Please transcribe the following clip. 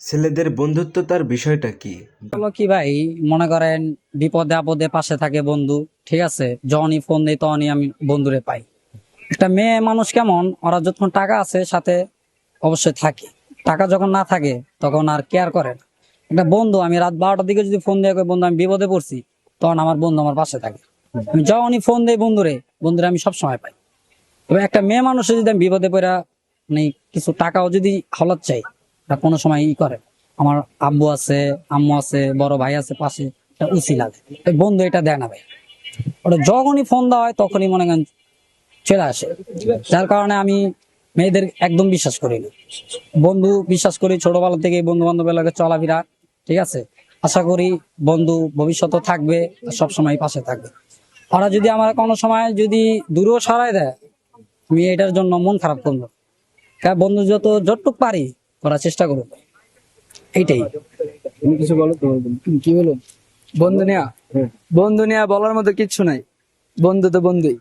ছেলেদের বন্ধুত্বতার বিষয়টা কি? হলো কি ভাই, মনে করেন বিপদে আপদে পাশে থাকে বন্ধু, ঠিক আছে? যখনই ফোন দেয় তখনই আমি বন্ধুরে পাই। একটা মেয়ে মানুষ কেমন, ওরা যখন টাকা আছে সাথে অবশ্যই থাকে। টাকা যখন না থাকে, তখন আর কেয়ার করে না। একটা বন্ধু, আমি রাত বারোটার দিকে যদি ফোন দিয়ে বন্ধু, আমি বিপদে পড়ছি, তখন আমার বন্ধু আমার পাশে থাকে। আমি যখনই ফোন দেই বন্ধুরে বন্ধুরে আমি সবসময় পাই। তবে একটা মেয়ে মানুষের যদি আমি বিপদে পড়া মানে কিছু টাকাও যদি হলত চাই তা কোনো সময় ই করে। আমার আব্বু আছে, আম্মু আছে, বড় ভাই আছে পাশে এটা উচি লাগে। বন্ধু এটা দেয় না ভাই। ওটা যখনই ফোন দেওয়া হয় তখনই মনে করেন চলে আসে। যার কারণে আমি মেয়েদের একদম বিশ্বাস করি না। বন্ধু বিশ্বাস করি ছোটবেলা থেকে বন্ধু বান্ধবের লাগে চলাফেরা, ঠিক আছে? আশা করি বন্ধু ভবিষ্যতে থাকবে সব সময় পাশে থাকবে। ওরা যদি আমার কোনো সময় যদি দূরেও সরাই দেয়, আমি এটার জন্য মন খারাপ করব বন্ধু যত যতটুক পারি করার চেষ্টা করো এইটাই। তুমি কিছু বলো কি বলো? বন্ধু নেয়া। বন্ধু নেয়া বলার মতো কিচ্ছু নাই। বন্ধু তো বন্ধুই।